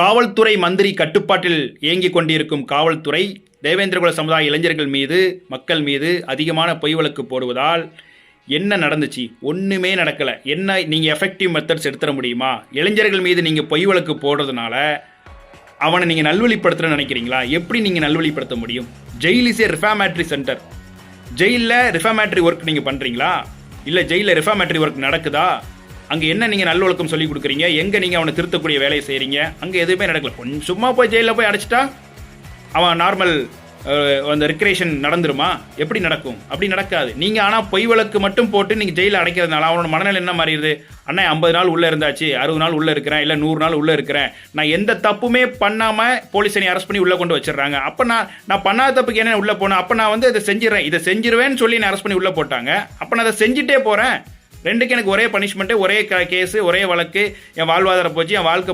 காவல்துறை மந்திரி கட்டுப்பாட்டில் இயங்கிக் கொண்டிருக்கும் காவல்துறை தேவேந்திரகுல சமுதாய இளைஞர்கள் மீது மக்கள் மீது அதிகமான பொய் வழக்கு போடுவதால் என்ன நடந்துச்சு? ஒன்றுமே நடக்கலை. என்ன நீங்கள் எஃபெக்டிவ் மெத்தட்ஸ் எடுத்துட முடியுமா? இளைஞர்கள் மீது நீங்கள் பொய் வழக்கு போடுறதுனால அவனை நீங்கள் நல்வழிப்படுத்துறன்னு நினைக்கிறீங்களா? எப்படி நீங்கள் நல்வழிப்படுத்த முடியும்? Jail is a reformatory centre ஜெயிலில் ரிஃபாமேட்ரி ஒர்க் நீங்கள் பண்ணுறீங்களா இல்லை ஜெயிலில் ரிஃபாமேட்ரி ஒர்க் நடக்குதா? அங்கே என்ன நீங்கள் நல்லொழுக்கம் சொல்லி கொடுக்குறீங்க? எங்கே நீங்கள் அவனை திருத்தக்கூடிய வேலையை செய்கிறீங்க அங்கே எதுவுமே நடக்கல. கொஞ்சம் சும்மா போய் ஜெயிலில் போய் அடைச்சிட்டா அவன் நார்மல் அந்த ரிக்ரேஷன் நடந்துருமா? எப்படி நடக்கும்? அப்படி நடக்காது. நீங்கள் ஆனால் பொய் வழக்கு மட்டும் போட்டு நீங்கள் ஜெயிலில் அடைக்கிறதுனால அவனோட மனநிலை என்ன மாறிடுது? அண்ணா ஐம்பது நாள் உள்ளே இருந்தாச்சு அறுபது நாள் உள்ளே இருக்கிறேன் இல்லை நூறு நாள் உள்ளே இருக்கிறேன். நான் எந்த தப்புமே பண்ணாமல் போலீஸ் என்னை அரெஸ்ட் பண்ணி உள்ளே கொண்டு வச்சிடுறாங்க. அப்போ நான் நான் பண்ணாத தப்புக்கு என்ன உள்ளே போனேன்? அப்போ நான் வந்து இதை செஞ்சிடறேன். இதை செஞ்சிருவேன்னு சொல்லி என்னை அரெஸ்ட் பண்ணி உள்ளே போட்டாங்க. அப்போ நான் அதை செஞ்சுட்டே போகிறேன் ரெண்டுக்கு எனக்கு ஒரே பனிஷ்மெண்ட்டு ஒரே கேஸு ஒரே வழக்கு. என் வாழ்வாதாரம் போச்சு என் வாழ்க்கை